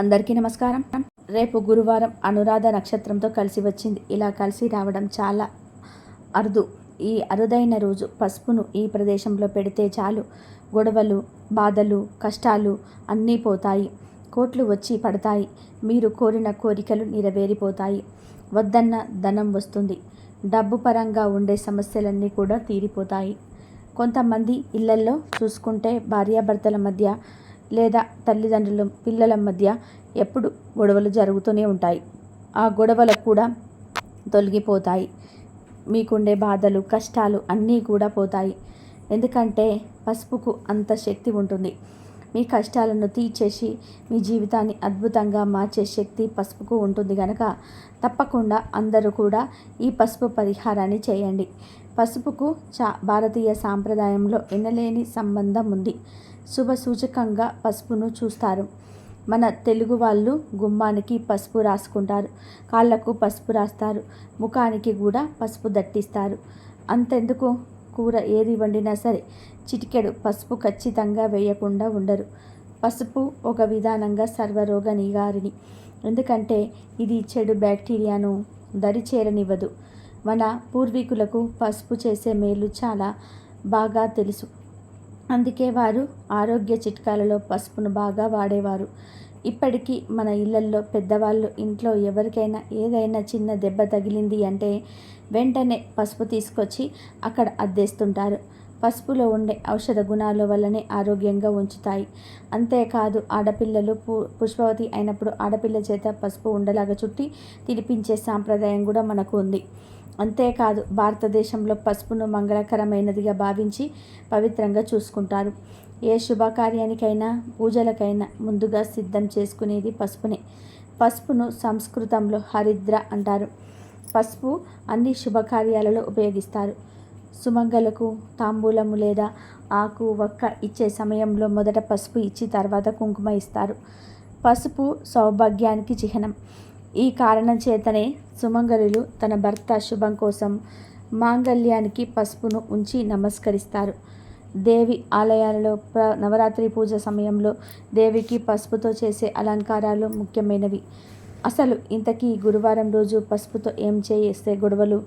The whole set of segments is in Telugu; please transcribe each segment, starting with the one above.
అందరికీ నమస్కారం. రేపు గురువారం అనురాధ నక్షత్రంతో కలిసి వచ్చింది. ఇలా కలిసి రావడం చాలా అరుదు. ఈ అరుదైన రోజు పసుపును ఈ ప్రదేశంలో పెడితే చాలు. గొడవలు బాధలు కష్టాలు అన్నీ పోతాయి. కోట్లు వచ్చి పడతాయి. మీరు కోరిన కోరికలు నెరవేరిపోతాయి. వద్దన్న ధనం వస్తుంది. డబ్బు పరంగా ఉండే సమస్యలన్నీ కూడా తీరిపోతాయి. కొంతమంది ఇళ్ళల్లో చూసుకుంటే భార్యాభర్తల మధ్య లేదా తల్లిదండ్రుల పిల్లల మధ్య ఎప్పుడు గొడవలు జరుగుతూనే ఉంటాయి. ఆ గొడవలు కూడా తొలగిపోతాయి. మీకుండే బాధలు కష్టాలు అన్నీ కూడా పోతాయి. ఎందుకంటే పసుపుకు అంత శక్తి ఉంటుంది. మీ కష్టాలను తీర్చేసి మీ జీవితాన్ని అద్భుతంగా మార్చే శక్తి పసుపుకు ఉంటుంది కనుక తప్పకుండా అందరూ కూడా ఈ పసుపు పరిహారాన్ని చేయండి. పసుపుకు చా భారతీయ సాంప్రదాయంలో ఎనలేని సంబంధం ఉంది. శుభ సూచకంగా పసుపును చూస్తారు. మన తెలుగు వాళ్ళు గుమ్మానికి పసుపు రాసుకుంటారు. కాళ్ళకు పసుపు రాస్తారు. ముఖానికి కూడా పసుపు దట్టిస్తారు. అంతెందుకు? కూర ఏది వండినా సరే చిటికెడు పసుపు ఖచ్చితంగా వేయకుండా ఉండరు. పసుపు ఒక విధానంగా సర్వరోగ నిగారిణి ఎందుకంటే ఇది చెడు బ్యాక్టీరియాను దరి చేరనివ్వదు మన పూర్వీకులకు పసుపు చేసే మేలు చాలా బాగా తెలుసు. అందుకే వారు ఆరోగ్య చిట్కాలలో పసుపును బాగా వాడేవారు. ఇప్పటికీ మన ఇళ్ళల్లో పెద్దవాళ్ళు ఇంట్లో ఎవరికైనా ఏదైనా చిన్న దెబ్బ తగిలింది అంటే వెంటనే పసుపు తీసుకొచ్చి అక్కడ అద్దేస్తుంటారు. పసుపులో ఉండే ఔషధ గుణాల వల్లనే ఆరోగ్యంగా ఉంచుతాయి. అంతేకాదు ఆడపిల్లలు పు పుష్పవతి అయినప్పుడు ఆడపిల్ల చేత పసుపు ఉండలాగా చుట్టి తినిపించే సాంప్రదాయం కూడా మనకు ఉంది. అంతేకాదు భారతదేశంలో పసుపును మంగళకరమైనదిగా భావించి పవిత్రంగా చూసుకుంటారు. ఏ శుభకార్యానికైనా పూజలకైనా ముందుగా సిద్ధం చేసుకునేది పసుపునే. పసుపును సంస్కృతంలో హరిద్ర అంటారు. పసుపు అన్ని శుభకార్యాలలో ఉపయోగిస్తారు. సుమంగలకు తాంబూలము లేదా ఆకు వక్క ఇచ్చే సమయంలో మొదట పసుపు ఇచ్చి తర్వాత కుంకుమ ఇస్తారు. పసుపు సౌభాగ్యానికి చిహ్నం. ఈ కారణం చేతనే సుమంగళులు తన భర్త శుభం కోసం మాంగళ్యానికి పసుపును ఉంచి నమస్కరిస్తారు. దేవి ఆలయాలలో ప్ర నవరాత్రి పూజ సమయంలో దేవికి పసుపుతో చేసే అలంకారాలు ముఖ్యమైనవి. అసలు ఇంతకీ గురువారం రోజు పసుపుతో ఏం చేస్తే గొడవలు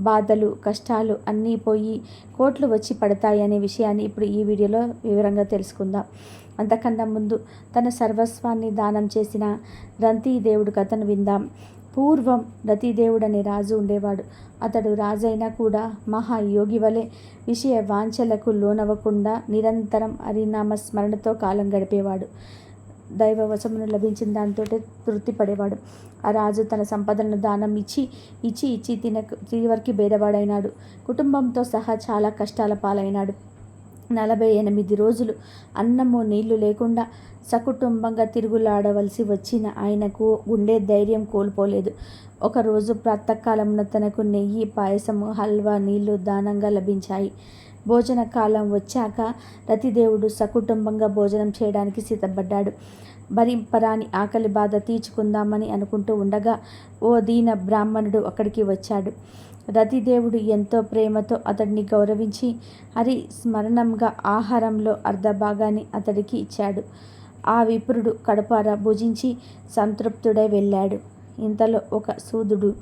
బాధలు కష్టాలు అన్నీ పోయి కోట్లు వచ్చి పడతాయి అనే విషయాన్ని ఇప్పుడు ఈ వీడియోలో వివరంగా తెలుసుకుందాం. అంతకన్నా ముందు తన సర్వస్వాన్ని దానం చేసిన రంతీదేవుడు కథను విందాం. పూర్వం రతిదేవుడు అనే రాజు ఉండేవాడు. అతడు రాజైనా కూడా మహాయోగి వలె విషయ వాంఛలకు లోనవ్వకుండా నిరంతరం హరినామ స్మరణతో కాలం గడిపేవాడు. దైవవశమును లభించిన లభించిన తృప్తి తృప్తిపడేవాడు ఆ రాజు తన సంపదలను దానం ఇచ్చి ఇచ్చి ఇచ్చి తిన చివరికి భేదవాడైనాడు. కుటుంబంతో సహా చాలా కష్టాల పాలైనాడు. నలభై ఎనిమిది రోజులు అన్నము నీళ్ళు లేకుండా సకుటుంబంగా తిరుగులాడవలసి వచ్చిన ఆయనకు గుండె ధైర్యం కోల్పోలేదు. ఒకరోజు ప్రాతకాలంలో తనకు నెయ్యి పాయసము హల్వా నీళ్ళు దానంగా లభించాయి. భోజన కాలం వచ్చాక రతిదేవుడు సకుటుంబంగా భోజనం చేయడానికి సిద్ధపడ్డాడు. భరింపరాని ఆకలి బాధ తీర్చుకుందామని అనుకుంటూ ఉండగా ఓ దీన బ్రాహ్మణుడు అక్కడికి వచ్చాడు. రతిదేవుడు ఎంతో ప్రేమతో అతడిని గౌరవించి హరి స్మరణంగా ఆహారంలో అర్ధ భాగాన్ని అతడికి ఇచ్చాడు. ఆ విప్రుడు కడపార భుజించి సంతృప్తుడై వెళ్ళాడు. ఇంతలో ఒక సూదుడు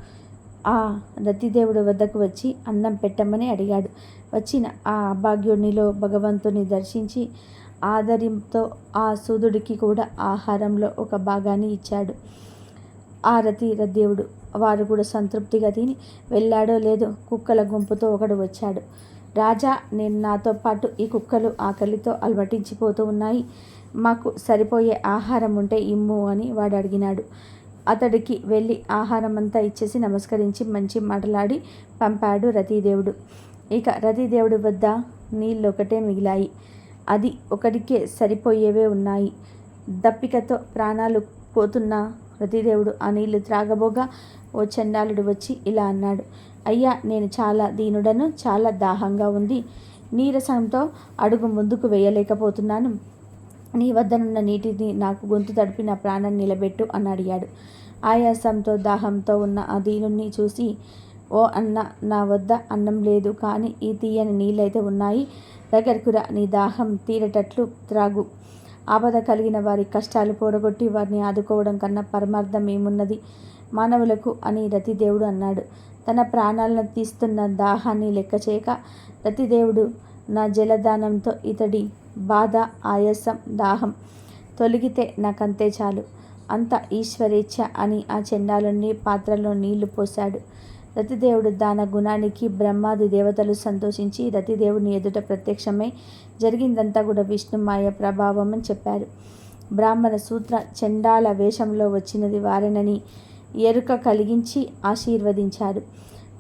ఆ రతిదేవుడి వద్దకు వచ్చి అన్నం పెట్టమని అడిగాడు. వచ్చిన ఆ అభాగ్యునిలో భగవంతుని దర్శించి ఆదరింతో ఆ సూదుడికి కూడా ఆహారంలో ఒక భాగాన్ని ఇచ్చాడు. ఆ రతి రదేవుడు వారు కూడా సంతృప్తిగా తిని వెళ్ళాడో లేదో కుక్కల గుంపుతో ఒకడు వచ్చాడు. రాజా నేను నాతో పాటు ఈ కుక్కలు ఆకలితో అలవటించిపోతూ ఉన్నాయి. మాకు సరిపోయే ఆహారం ఉంటే ఇమ్ము అని వాడు అడిగినాడు. అతడికి వెళ్ళి ఆహారం అంతా ఇచ్చేసి నమస్కరించి మంచి మాటలాడి పంపాడు రతీదేవుడు. ఇక రతీదేవుడి వద్ద నీళ్ళు ఒకటే మిగిలాయి. అది ఒకటికే సరిపోయేవే ఉన్నాయి. దప్పికతో ప్రాణాలు పోతున్న రతిదేవుడు ఆ నీళ్ళు త్రాగబోగా ఓ చండాలుడు వచ్చి ఇలా అన్నాడు అయ్యా నేను చాలా దీనుడను చాలా దాహంగా ఉంది. నీరసంతో అడుగు ముందుకు వేయలేకపోతున్నాను. నీ వద్దనున్న నీటిని నాకు గొంతు తడిపి నా ప్రాణాన్ని నిలబెట్టు అని అడిగాడు. ఆయాసంతో దాహంతో ఉన్న ఆ దీనుణ్ణి చూసి ఓ అన్న నా వద్ద అన్నం లేదు కానీ ఈ తీయని నీళ్ళైతే ఉన్నాయి. దగ్గరకు రా నీ దాహం తీరేటట్లు త్రాగు. ఆపద కలిగిన వారి కష్టాలు పోడగొట్టి వారిని ఆదుకోవడం కన్నా పరమార్థం ఏమున్నది? మానవులకు అని రతిదేవుడు అన్నాడు. తన ప్రాణాలను తీస్తున్న దాహాన్ని లెక్క చేయక రతిదేవుడు నా జలదానంతో ఇతడి బాధ ఆయాసం దాహం తొలగితే నాకంతే చాలు. అంత ఈశ్వరేచ్ఛ అని ఆ చెండాలుని పాత్రలో నీళ్ళు పోశాడు. రతిదేవుడు దాన గుణానికి బ్రహ్మాది దేవతలు సంతోషించి రతిదేవుని ఎదుట ప్రత్యక్షమై జరిగిందంతా కూడా విష్ణుమాయ ప్రభావం అని చెప్పారు. బ్రాహ్మణ సూత్ర చండాల వేషంలో వచ్చినది వారినని ఎరుక కలిగించి ఆశీర్వదించారు.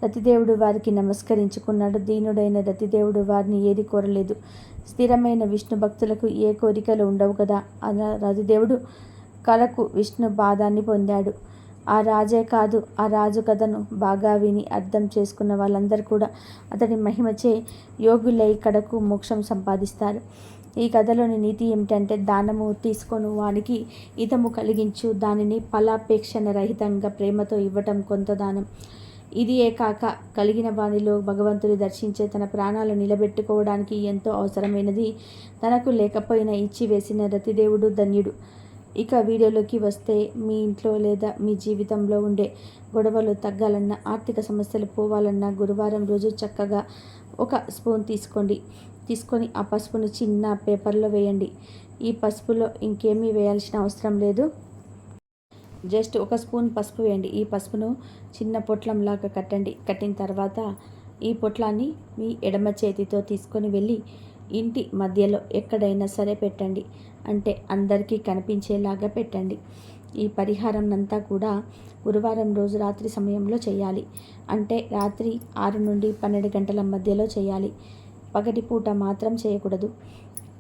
రతిదేవుడు వారికి నమస్కరించుకున్నాడు. దీనుడైన రతిదేవుడు వారిని ఏది కోరలేదు. స్థిరమైన విష్ణు భక్తులకు ఏ కోరికలు ఉండవు కదా? అలా రతిదేవుడు కళకు విష్ణు బాధాన్ని పొందాడు. ఆ రాజే కాదు ఆ రాజు కథను బాగా విని అర్థం చేసుకున్న వాళ్ళందరూ కూడా అతడి మహిమచే యోగులై కడకు మోక్షం సంపాదిస్తారు. ఈ కథలోని నీతి ఏమిటంటే దానము తీసుకొని వానికి హితము కలిగించు దానిని ఫలాపేక్షణ రహితంగా ప్రేమతో ఇవ్వటం కొంత దానం. ఇది కాక కలిగిన వానిలో భగవంతుని దర్శించే తన ప్రాణాలు నిలబెట్టుకోవడానికి ఎంతో అవసరమైనది. తనకు లేకపోయినా ఇచ్చి వేసిన రతిదేవుడు ధన్యుడు. ఇక వీడియోలోకి వస్తే మీ ఇంట్లో లేదా మీ జీవితంలో ఉండే గొడవలు తగ్గాలన్నా ఆర్థిక సమస్యలు పోవాలన్నా గురువారం రోజు చక్కగా ఒక స్పూన్ తీసుకోండి. తీసుకొని ఆ పసుపును చిన్న పేపర్లో వేయండి. ఈ పసుపులో ఇంకేమీ వేయాల్సిన అవసరం లేదు. జస్ట్ ఒక స్పూన్ పసుపు వేయండి. ఈ పసుపును చిన్న పొట్లంలాగా కట్టండి. కట్టిన తర్వాత ఈ పొట్లాన్ని మీ ఎడమ చేతితో తీసుకొని వెళ్ళి ఇంటి మధ్యలో ఎక్కడైనా సరే పెట్టండి. అంటే అందరికీ కనిపించేలాగా పెట్టండి. ఈ పరిహారం అంతా కూడా గురువారం రోజు రాత్రి సమయంలో చేయాలి. అంటే రాత్రి ఆరు నుండి పన్నెండు గంటల మధ్యలో చేయాలి. పగటి పూట మాత్రం చేయకూడదు.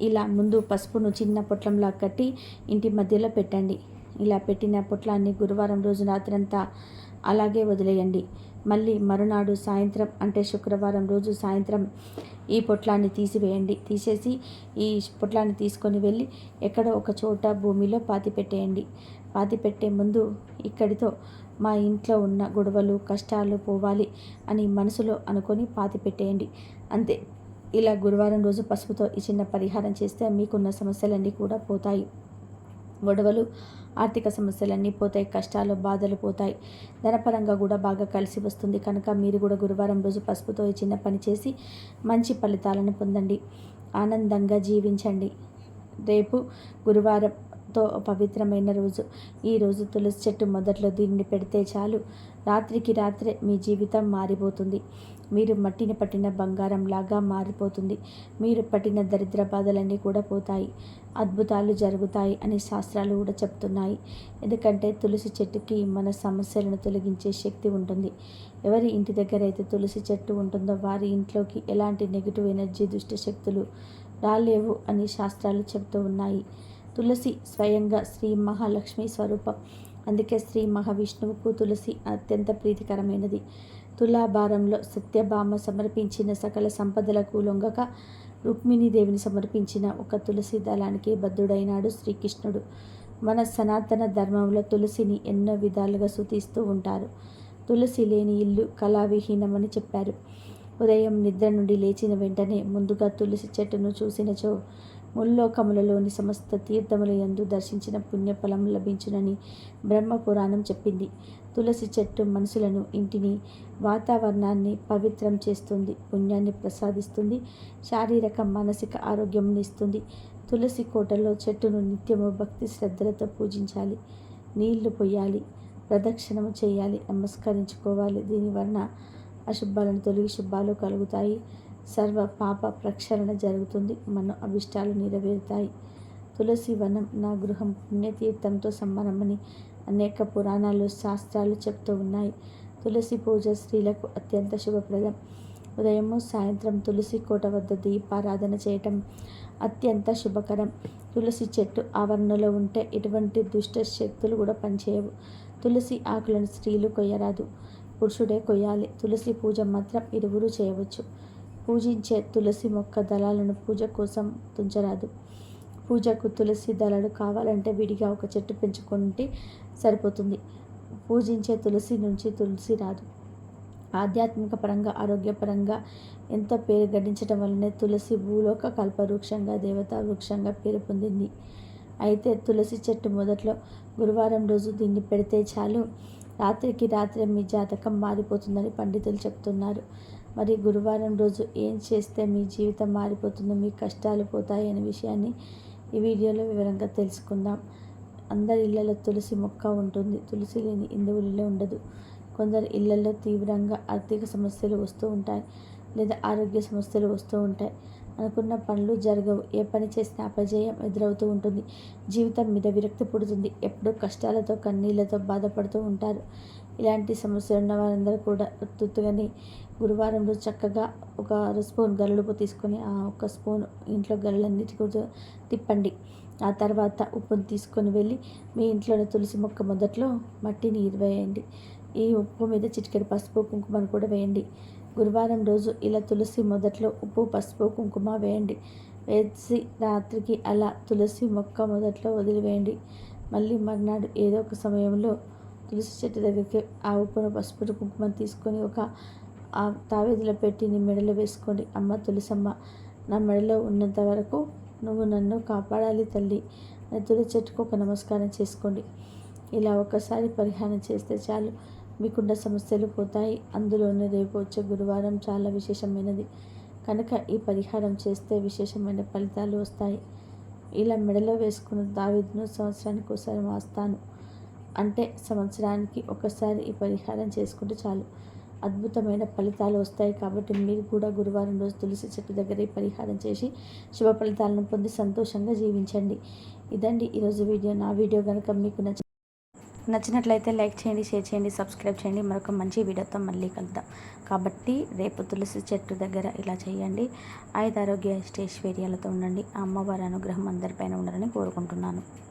ఇలా ముందు పసుపును చిన్న పొట్లంలా కట్టి ఇంటి మధ్యలో పెట్టండి. ఇలా పెట్టిన పొట్లాన్ని గురువారం రోజు రాత్రంతా అలాగే వదిలేయండి. మళ్ళీ మరునాడు సాయంత్రం అంటే శుక్రవారం రోజు సాయంత్రం ఈ పొట్లాన్ని తీసివేయండి. తీసేసి ఈ పొట్లాన్ని తీసుకొని వెళ్ళి ఎక్కడో ఒక చోట భూమిలో పాతి పెట్టేయండి. పాతి పెట్టే ముందు ఇక్కడితో మా ఇంట్లో ఉన్న గొడవలు కష్టాలు పోవాలి అని మనసులో అనుకొని పాతి పెట్టేయండి. అంతే. ఇలా గురువారం రోజు పసుపుతో ఈ చిన్న పరిహారం చేస్తే మీకున్న సమస్యలన్నీ కూడా పోతాయి. గొడవలు ఆర్థిక సమస్యలన్నీ పోతాయి కష్టాలు బాధలు పోతాయి. ధనపరంగా కూడా బాగా కలిసి వస్తుంది. కనుక మీరు కూడా గురువారం రోజు పసుపుతో ఈ చిన్న పని చేసి మంచి ఫలితాలను పొందండి. ఆనందంగా జీవించండి. రేపు గురువారంతో పవిత్రమైన రోజు. ఈ రోజు తులసి చెట్టు మొదట్లో దీన్ని పెడితే చాలు. రాత్రికి రాత్రే మీ జీవితం మారిపోతుంది. మీరు మట్టిని పట్టిన బంగారం లాగా మారిపోతుంది. మీరు పట్టిన దరిద్ర బాధలన్నీ కూడా పోతాయి. అద్భుతాలు జరుగుతాయి అని శాస్త్రాలు కూడా చెప్తున్నాయి. ఎందుకంటే తులసి చెట్టుకి మన సమస్యలను తొలగించే శక్తి ఉంటుంది. ఎవరి ఇంటి దగ్గర అయితే తులసి చెట్టు ఉంటుందో వారి ఇంట్లోకి ఎలాంటి నెగిటివ్ ఎనర్జీ దుష్ట శక్తులు రాలేవు అని శాస్త్రాలు చెబుతూ ఉన్నాయి. తులసి స్వయంగా శ్రీ మహాలక్ష్మి స్వరూపం అందుకే శ్రీ మహావిష్ణువుకు తులసి అత్యంత ప్రీతికరమైనది. తులాభారంలో సత్యభామ సమర్పించిన సకల సంపదలకు లొంగక రుక్మిణీదేవిని సమర్పించిన ఒక తులసి దళానికి బద్ధుడైనాడు శ్రీకృష్ణుడు. మన సనాతన ధర్మంలో తులసిని ఎన్నో విధాలుగా సుతిస్తూ ఉంటారు. తులసి లేని ఇల్లు కళావిహీనమని చెప్పారు. ఉదయం నిద్ర నుండి లేచిన వెంటనే ముందుగా తులసి చెట్టును చూసినచో ముల్లోకములలోని సమస్త తీర్థముల యందు దర్శించిన పుణ్యఫలం లభించునని బ్రహ్మపురాణం చెప్పింది. తులసి చెట్టు మనసులను ఇంటిని వాతావరణాన్ని పవిత్రం చేస్తుంది పుణ్యాన్ని ప్రసాదిస్తుంది శారీరక మానసిక ఆరోగ్యం ఇస్తుంది. తులసి కోటలో చెట్టును నిత్యము భక్తి శ్రద్ధలతో పూజించాలి నీళ్ళు పొయ్యాలి ప్రదక్షిణము చేయాలి నమస్కరించుకోవాలి. దీని వలన అశుభాలను తొలగి శుభాలు కలుగుతాయి. సర్వ పాప ప్రక్షాళన జరుగుతుంది. మన అభిష్టాలు నెరవేరుతాయి. తులసి వనం నా గృహం. పుణ్యతీర్థంతో సమానమని అనేక పురాణాలు శాస్త్రాలు చెప్తూ ఉన్నాయి. తులసి పూజ స్త్రీలకు అత్యంత శుభప్రదం. ఉదయము సాయంత్రం తులసి కోట వద్ద దీపారాధన చేయటం అత్యంత శుభకరం. తులసి చెట్టు ఆవరణలో ఉంటే ఎటువంటి దుష్ట శక్తులు కూడా పనిచేయవు. తులసి ఆకులను స్త్రీలు కొయ్యరాదు. పురుషుడే కొయ్యాలి. తులసి పూజ మాత్రం ఇరువురు చేయవచ్చు. పూజించే తులసి మొక్క దళాలను పూజ కోసం తుంచరాదు. పూజకు తులసి దళాలు కావాలంటే విడిగా ఒక చెట్టు పెంచుకుంటే సరిపోతుంది. పూజించే తులసి నుంచి తులసి రాదు. ఆధ్యాత్మిక పరంగా ఆరోగ్యపరంగా ఎంత పేరు గడించడం వల్లనే తులసి భూలోక కల్పవృక్షంగా దేవతా వృక్షంగా పేరు పొందింది. అయితే తులసి చెట్టు మొదట్లో గురువారం రోజు దీన్ని పెడితే చాలు. రాత్రికి రాత్రి మీ జాతకం మారిపోతుందని పండితులు చెప్తున్నారు. మరి గురువారం రోజు ఏం చేస్తే మీ జీవితం మారిపోతుందో మీ కష్టాలు పోతాయి అనే విషయాన్ని ఈ వీడియోలో వివరంగా తెలుసుకుందాం. అందరి ఇళ్ళలో తులసి మొక్క ఉంటుంది. తులసి లేని హిందువులలో ఉండదు. కొందరు ఇళ్ళలో తీవ్రంగా ఆర్థిక సమస్యలు వస్తూ ఉంటాయి లేదా ఆరోగ్య సమస్యలు వస్తూ ఉంటాయి. అనుకున్న పనులు జరగవు. ఏ పని చేసినా అపజయం ఎదురవుతూ ఉంటుంది. జీవితం మీద విరక్తి పుడుతుంది. ఎప్పుడూ కష్టాలతో కన్నీళ్ళతో బాధపడుతూ ఉంటారు. ఇలాంటి సమస్యలు ఉన్న వారందరూ కూడా తుత్తుగాని గురువారం రోజు చక్కగా ఒక స్పూన్ గల్లుడుపు తీసుకొని ఆ ఒక స్పూన్ ఇంట్లో గల్లన్నిటి కూడా తిప్పండి. ఆ తర్వాత ఉప్పును తీసుకొని వెళ్ళి మీ ఇంట్లోని తులసి మొక్క మొదట్లో మట్టిని ఇరవేయండి. ఈ ఉప్పు మీద చిటికెడు పసుపు కుంకుమను కూడా వేయండి. గురువారం రోజు ఇలా తులసి మొదట్లో ఉప్పు పసుపు కుంకుమ వేయండి. వేసి రాత్రికి అలా తులసి మొక్క మొదట్లో వదిలివేయండి. మళ్ళీ మర్నాడు ఏదో ఒక సమయంలో తులసి చెట్టు దగ్గరికి ఆ ఉప్పును పసుపు కుంకుమ తీసుకొని ఒక ఆ తావేదిలో పెట్టి నీ మెడలో వేసుకోండి. అమ్మ తులసమ్మ నా మెడలో ఉన్నంత వరకు నువ్వు నన్ను కాపాడాలి తల్లి. అని తులసి చెట్టుకు ఒక నమస్కారం చేసుకోండి. ఇలా ఒకసారి పరిహారం చేస్తే చాలు. మీకున్న సమస్యలు పోతాయి. అందులోనే రేపు వచ్చే గురువారం చాలా విశేషమైనది. కనుక ఈ పరిహారం చేస్తే విశేషమైన ఫలితాలు వస్తాయి. ఇలా మెడలో వేసుకున్న దావిద్ను సంవత్సరానికి ఒకసారి వాస్తాను. అంటే సంవత్సరానికి ఒకసారి ఈ పరిహారం చేసుకుంటే చాలు. అద్భుతమైన ఫలితాలు వస్తాయి కాబట్టి మీరు కూడా గురువారం రోజు తులసి చెట్టు దగ్గర ఈ పరిహారం చేసి శుభ ఫలితాలను పొంది సంతోషంగా జీవించండి. ఇదండి ఈరోజు వీడియో. నా వీడియో కనుక మీకు నచ్చ నచ్చినట్లయితే లైక్ చేయండి షేర్ చేయండి సబ్స్క్రైబ్ చేయండి. మరొక మంచి వీడియోతో మళ్ళీ కలుద్దాం. కాబట్టి రేపు తులసి చెట్టు దగ్గర ఇలా చేయండి. ఐదు ఆరోగ్య స్టేశ్వర్యాలతో ఉండండి. అమ్మవారి అనుగ్రహం అందరిపైన ఉండాలని కోరుకుంటున్నాను.